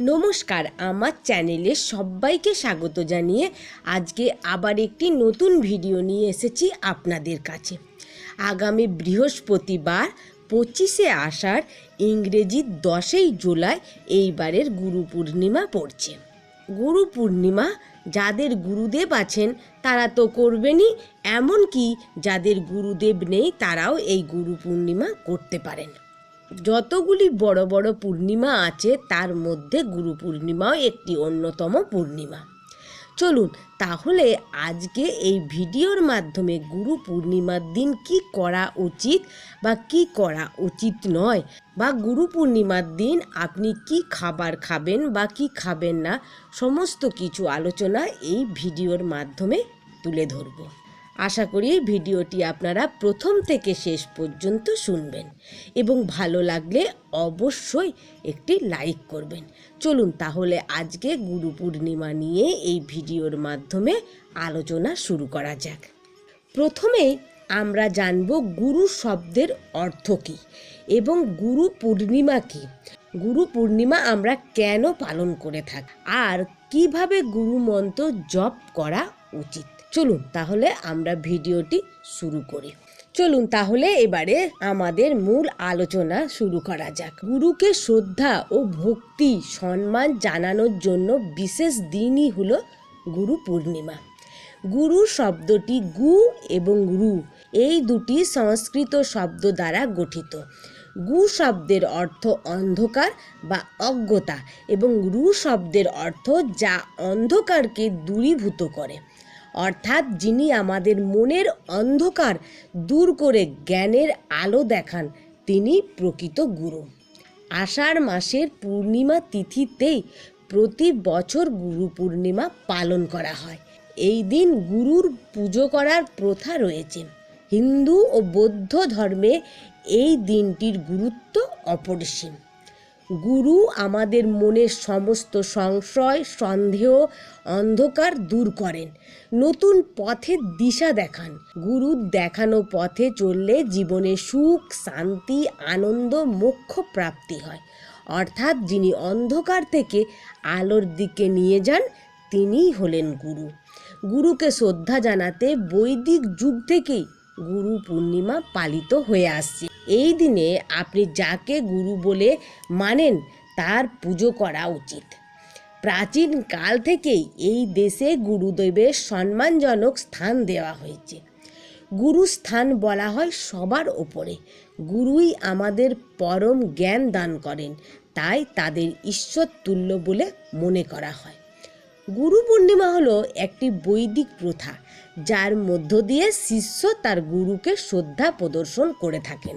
নমস্কার, আমার চ্যানেলে সবাইকে স্বাগত জানিয়ে আজকে আবার একটি নতুন ভিডিও নিয়ে এসেছি আপনাদের কাছে। আগামী বৃহস্পতিবার পঁচিশে আষাঢ়, ইংরেজি দশই জুলাই এইবারের গুরু পূর্ণিমা পড়ছে। গুরু পূর্ণিমা যাদের গুরুদেব আছেন, তারা তো করবেনই, এমনকি যাদের গুরুদেব নেই, তারাও এই গুরু পূর্ণিমা করতে পারেন। যতগুলি বড় বড় পূর্ণিমা আছে, তার মধ্যে গুরু পূর্ণিমাও একটি অন্যতম পূর্ণিমা। চলুন, তাহলে আজকে এই ভিডিওর মাধ্যমে গুরু পূর্ণিমার দিন কি করা উচিত বা কি করা উচিত নয় বা গুরু পূর্ণিমার দিন আপনি কি খাবার খাবেন বা কি খাবেন না, সমস্ত কিছু আলোচনা এই ভিডিওর মাধ্যমে তুলে ধরবো। আশা করি ভিডিওটি আপনারা প্রথম থেকে শেষ পর্যন্ত শুনবেন এবং ভালো লাগলে অবশ্যই একটি লাইক করবেন। চলুন তাহলে আজকে গুরু পূর্ণিমা নিয়ে এই ভিডিওর মাধ্যমে আলোচনা শুরু করা যাক। প্রথমেই আমরা জানব গুরু শব্দের অর্থ কী এবং গুরু পূর্ণিমা কী। গুরু পূর্ণিমা আমরা কেন পালন করে থাকি? আর কীভাবে গুরু মন্ত্র জপ করা উচিত। চলুন তাহলে আমরা ভিডিওটি শুরু করি। চলুন তাহলে এবারে আমাদের মূল আলোচনা শুরু করা যাক। গুরুকে শ্রদ্ধা ও ভক্তি, সম্মান জানানোর জন্য বিশেষ দিনই হলো গুরু পূর্ণিমা। গুরু শব্দটি গু এবং রু, এই দুটি সংস্কৃত শব্দ দ্বারা গঠিত। গু শব্দের অর্থ অন্ধকার বা অজ্ঞতা এবং রু শব্দের অর্থ যা অন্ধকারকে দূরীভূত করে। অর্থাৎ যিনি আমাদের মনের অন্ধকার দূর করে জ্ঞানের আলো দেখান, তিনি প্রকৃত গুরু। আষাঢ় মাসের পূর্ণিমা তিথিতেই প্রতি বছর গুরু পূর্ণিমা পালন করা হয়। এই দিন গুরুর পুজো করার প্রথা রয়েছে। হিন্দু ও বৌদ্ধ ধর্মে এই দিনটির গুরুত্ব অপরিসীম। গুরু আমাদের মনের সমস্ত সংশয়, সন্দেহ, অন্ধকার দূর করেন। নতুন পথের দিশা দেখান। গুরুর দেখানো পথে চললে জীবনে সুখ, শান্তি, আনন্দ, মোক্ষ প্রাপ্তি হয়। অর্থাৎ যিনি অন্ধকার থেকে আলোর দিকে নিয়ে যান, তিনিই হলেন গুরু। গুরুকে শ্রদ্ধা জানাতে বৈদিক যুগ থেকেই গুরু পূর্ণিমা পালিত হয়ে আসছে। এই দিনে আপনি যাকে গুরু বলে মানেন, তার পুজো করা উচিত। প্রাচীন কাল থেকেই এই দেশে গুরুদেবের সম্মানজনক স্থান দেওয়া হয়েছে। গুরু স্থান বলা হয় সবার ওপরে। গুরুই আমাদের পরম জ্ঞান দান করেন। তাই তাদের ঈশ্বর তুল্য বলে মনে করা হয়। গুরু পূর্ণিমা হলো একটি বৈদিক প্রথা, যার মধ্য দিয়ে শিষ্য তার গুরুকে শ্রদ্ধা প্রদর্শন করে থাকেন।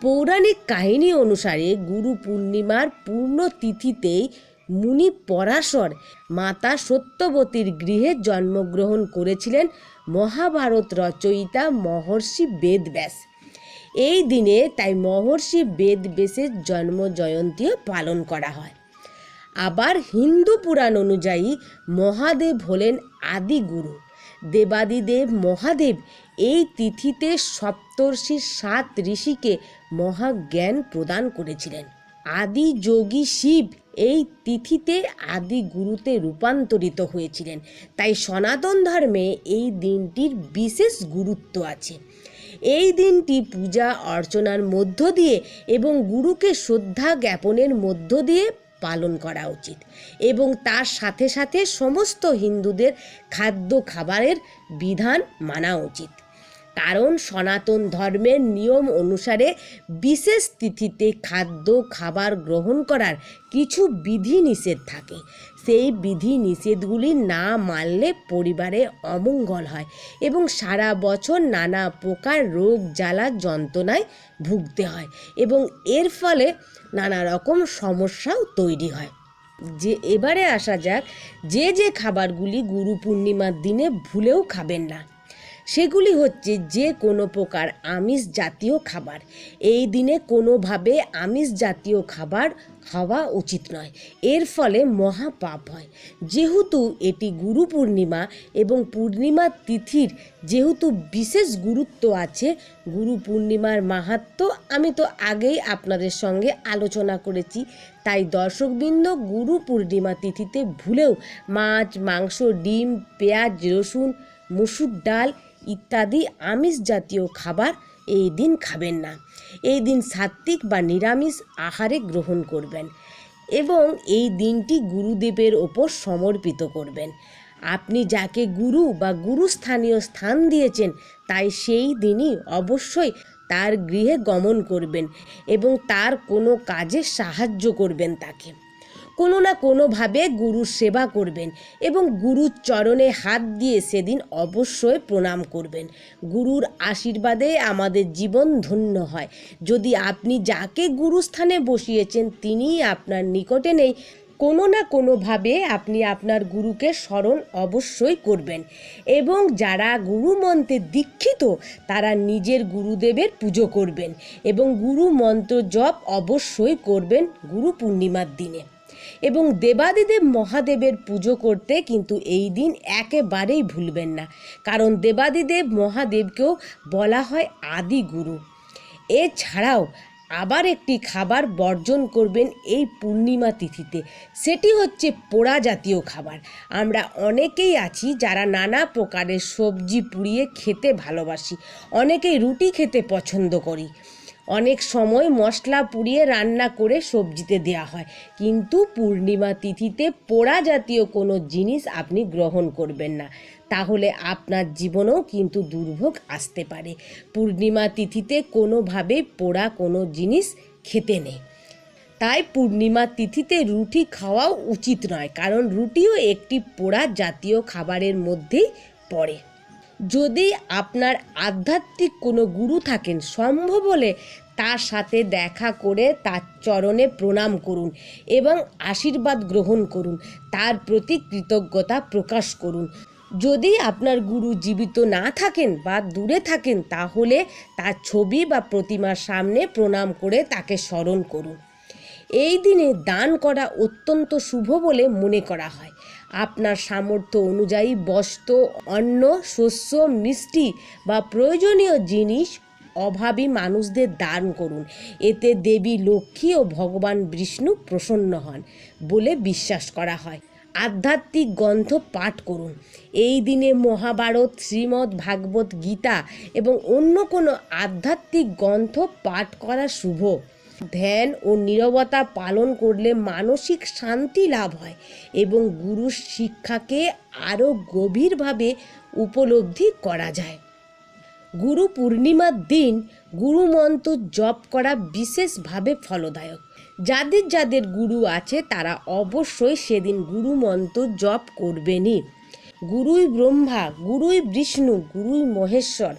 পৌরাণিক কাহিনী অনুসারে গুরু পূর্ণিমার পূর্ণ তিথিতেই মুনি পরাশর মাতা সত্যবতীর গৃহে জন্মগ্রহণ করেছিলেন মহাভারত রচয়িতা মহর্ষি বেদব্যাস। এই দিনে তাই মহর্ষি বেদব্যাসের জন্ম জয়ন্তীও পালন করা হয়। আবার হিন্দু পুরাণ অনুযায়ী মহাদেব হলেন আদি গুরু দেবাদিদেব মহাদেব এই তিথিতে সপ্তর্ষি সাত ঋষিকে মহাজ্ঞান প্রদান করেছিলেন। আদি যোগী শিব এই তিথিতে আদি গুরুতে রূপান্তরিত হয়েছিলেন। তাই সনাতন ধর্মে এই দিনটির বিশেষ গুরুত্ব আছে। এই দিনটি পূজা অর্চনার মধ্য দিয়ে এবং গুরুকে শ্রদ্ধা জ্ঞাপনের মধ্য দিয়ে পালন করা উচিত। এবং তার সাথে সাথে সমস্ত হিন্দুদের খাদ্য খাবারের বিধান মানা উচিত। কারণ সনাতন ধর্মের নিয়ম অনুসারে বিশেষ তিথিতে খাদ্য খাবার গ্রহণ করার কিছু বিধিনিষেধ থাকে। সেই বিধি নিষেধগুলি না মানলে পরিবারে অমঙ্গল হয় এবং সারা বছর নানা প্রকার রোগ, জ্বালা, যন্ত্রণায় ভুগতে হয় এবং এর ফলে নানা রকম সমস্যাও তৈরি হয়। যে এবারে আসা যাক, যে যে খাবারগুলি গুরু পূর্ণিমার দিনে ভুলেও খাবেন না। সেগুলি হচ্ছে যে কোনো প্রকার আমিষ জাতীয় খাবার। এই দিনে কোনোভাবে আমিষ জাতীয় খাবার খাওয়া উচিত নয়। এর ফলে মহাপাপ হয়। যেহেতু এটি গুরু পূর্ণিমা এবং পূর্ণিমা তিথির যেহেতু বিশেষ গুরুত্ব আছে, গুরু পূর্ণিমার মাহাত্ম আমি তো আগেই আপনাদের সঙ্গে আলোচনা করেছি। তাই দর্শকবৃন্দ গুরু পূর্ণিমা তিথিতে ভুলেও মাছ, মাংস, ডিম, পেঁয়াজ, রসুন, মুসুর ডাল ইত্যাদি আমিষ জাতীয় খাবার এই দিন খাবেন না। এই দিন সাত্ত্বিক বা নিরামিষ আহারে গ্রহণ করবেন এবং এই দিনটি গুরুদেবের ওপর সমর্পিত করবেন। আপনি যাকে গুরু বা গুরুস্থানীয় স্থান দিয়েছেন, তাই সেই দিনই অবশ্যই তার গৃহে গমন করবেন এবং তার কোনো কাজে সাহায্য করবেন তাকে। কোনো না কোনোভাবে গুরুর সেবা করবেন এবং গুরুর চরণে হাত দিয়ে সেদিন অবশ্যই প্রণাম করবেন। গুরুর আশীর্বাদে আমাদের জীবন ধন্য হয়। যদি আপনি যাকে গুরুস্থানে বসিয়েছেন, তিনিই আপনার নিকটে নেই, কোনো না কোনোভাবে আপনি আপনার গুরুকে স্মরণ অবশ্যই করবেন এবং যারা গুরু মন্ত্রে দীক্ষিত, তারা নিজের গুরুদেবের পুজো করবেন এবং গুরু মন্ত্র জপ অবশ্যই করবেন গুরু পূর্ণিমার দিনে। এবং দেবাদিদেব মহাদেবের পুজো করতে কিন্তু এই দিন একেবারেই ভুলবেন না। কারণ দেবাদিদেব মহাদেবকেও বলা হয় আদি গুরু। এছাড়াও আবার একটি খাবার বর্জন করবেন এই পূর্ণিমা তিথিতে। সেটি হচ্ছে পোড়া জাতীয় খাবার। আমরা অনেকেই আছি যারা নানা প্রকারের সবজি পুড়িয়ে খেতে ভালোবাসি। অনেকেই রুটি খেতে পছন্দ করি। অনেক সময় মশলা পুড়িয়ে রান্না করে সবজিতে দেওয়া হয়। কিন্তু পূর্ণিমা তিথিতে পোড়া জাতীয় কোনো জিনিস আপনি গ্রহণ করবেন না। তাহলে আপনার জীবনেও কিন্তু দুর্ভোগ আসতে পারে। পূর্ণিমা তিথিতে কোনোভাবে পোড়া কোনো জিনিস খেতে নেই। তাই পূর্ণিমা তিথিতে রুটি খাওয়াও উচিত নয়, কারণ রুটিও একটি পোড়া জাতীয় খাবারের মধ্যেই পড়ে। যদি আপনার আধ্যাত্মিক কোনো গুরু থাকেন, সম্ভব হলে তার সাথে দেখা করে তার চরণে প্রণাম করুন এবং আশীর্বাদ গ্রহণ করুন। তার প্রতি কৃতজ্ঞতা প্রকাশ করুন। যদি আপনার গুরু জীবিত না থাকেন বা দূরে থাকেন, তাহলে তার ছবি বা প্রতিমার সামনে প্রণাম করে তাকে স্মরণ করুন। এই দিনে দান করা অত্যন্ত শুভ বলে মনে করা হয়। আপনার সামর্থ্য অনুযায়ী বস্ত্র, অন্ন, শস্য, মিষ্টি বা প্রয়োজনীয় জিনিস অভাবী মানুষদের দান করুন। এতে দেবী লক্ষ্মী ও ভগবান বিষ্ণু প্রসন্ন হন বলে বিশ্বাস করা হয়। আধ্যাত্মিক গ্রন্থ পাঠ করুন। এই দিনে মহাভারত, শ্রীমদ্ ভাগবত গীতা এবং অন্য কোনো আধ্যাত্মিক গ্রন্থ পাঠ করা শুভ। ধ্যান ও নীরবতা পালন করলে মানসিক শান্তি লাভ হয় এবং গুরুর শিক্ষাকে আরও গভীরভাবে উপলব্ধি করা যায়। গুরু পূর্ণিমার দিন গুরু মন্ত্র জপ করা বিশেষভাবে ফলদায়ক। যাদের যাদের গুরু আছে তারা অবশ্যই সেদিন গুরু মন্ত্র জপ করবেনই। গুরুই ব্রহ্মা, গুরুই বিষ্ণু, গুরুই মহেশ্বর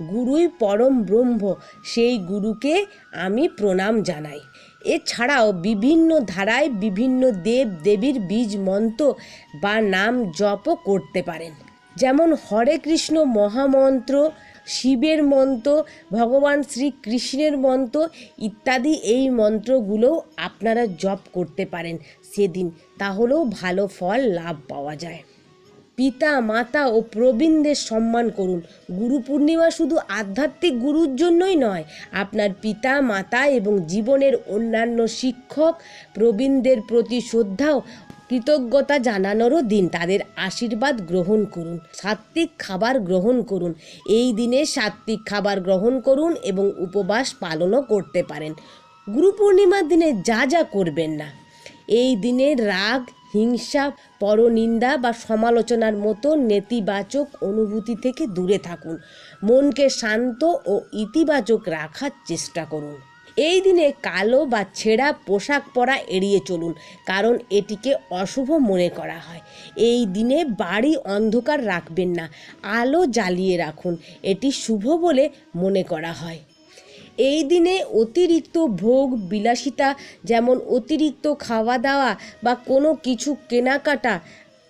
গুরুই পরম ব্রহ্ম, সেই গুরুকে আমি প্রণাম জানাই। এছাড়াও বিভিন্ন ধারায় বিভিন্ন দেব দেবীর বীজ মন্ত্র বা নাম জপও করতে পারেন। যেমন হরে কৃষ্ণ মহামন্ত্র, শিবের মন্ত্র, ভগবান শ্রীকৃষ্ণের মন্ত্র ইত্যাদি এই মন্ত্রগুলোও আপনারা জপ করতে পারেন সেদিন। তাহলেও ভালো ফল লাভ পাওয়া যায়। পিতা, মাতা ও প্রবীণদের সম্মান করুন। গুরু পূর্ণিমা শুধু আধ্যাত্মিক গুরুর জন্যই নয়, আপনার পিতা, মাতা এবং জীবনের অন্যান্য শিক্ষক প্রবীণদের প্রতি শ্রদ্ধাও কৃতজ্ঞতা জানানোরও দিন। তাদের আশীর্বাদ গ্রহণ করুন, সাত্ত্বিক খাবার গ্রহণ করুন, এই দিনে সাত্ত্বিক খাবার গ্রহণ করুন এবং উপবাস পালনও করতে পারেন। গুরু পূর্ণিমার দিনে যা যা করবেন না, এই দিনে রাগ হিংসা, পরনিন্দা বা সমালোচনার মতো নেতিবাচক অনুভূতি থেকে দূরে থাকুন। মনকে শান্ত ও ইতিবাচক রাখার চেষ্টা করুন। এই দিনে কালো বা ছেঁড়া পোশাক পরা এড়িয়ে চলুন, কারণ এটিকে অশুভ মনে করা হয়। এই দিনে বাড়ি অন্ধকার রাখবেন না, আলো জ্বালিয়ে রাখুন। এটি শুভ বলে মনে করা হয়। এই দিনে অতিরিক্ত ভোগ, বিলাসিতা, যেমন অতিরিক্ত খাওয়া দাওয়া বা কোনো কিছু কেনাকাটা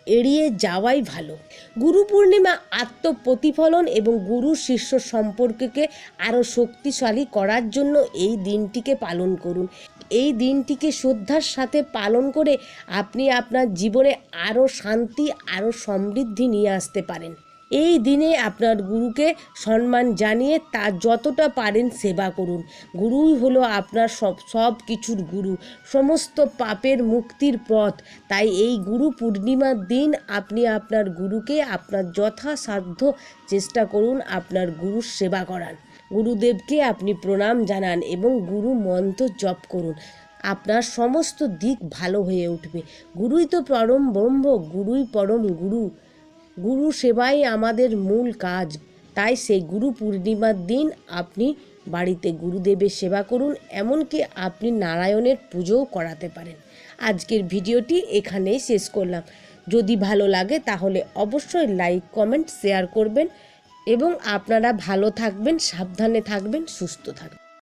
এড়িয়ে যাওয়াই ভালো। গুরু পূর্ণিমা আত্মপ্রতিফলন এবং গুরু শিষ্য সম্পর্ককে আরও শক্তিশালী করার জন্য এই দিনটিকে পালন করুন। এই দিনটিকে শ্রদ্ধার সাথে পালন করে আপনি আপনার জীবনে আরও শান্তি, আরও সমৃদ্ধি নিয়ে আসতে পারেন। এই দিনে আপনার গুরুকে সম্মান জানিয়ে তার যতটা পারেন সেবা করুন। গুরুই হলো আপনার সব সব কিছুর গুরু। সমস্ত পাপের মুক্তির পথ। তাই এই গুরু পূর্ণিমার দিন আপনি আপনার গুরুকে আপনার যথাসাধ্য চেষ্টা করুন আপনার গুরুর সেবা করান গুরুদেবকে আপনি প্রণাম জানান এবং গুরু মন্ত্র জপ করুন। আপনার সমস্ত দিক ভালো হয়ে উঠবে। গুরুই তো পরম ব্রহ্ম, গুরুই পরম গুরু। গুরু সেবাই আমাদের মূল কাজ। তাই সেই গুরু পূর্ণিমার দিন আপনি বাড়িতে গুরুদেবের সেবা করুন, এমনকি আপনি নারায়ণের পুজোও করাতে পারেন। আজকের ভিডিওটি এখানেই শেষ করলাম। যদি ভালো লাগে তাহলে অবশ্যই লাইক, কমেন্ট, শেয়ার করবেন এবং আপনারা ভালো থাকবেন, সাবধানে থাকবেন, সুস্থ থাকবেন।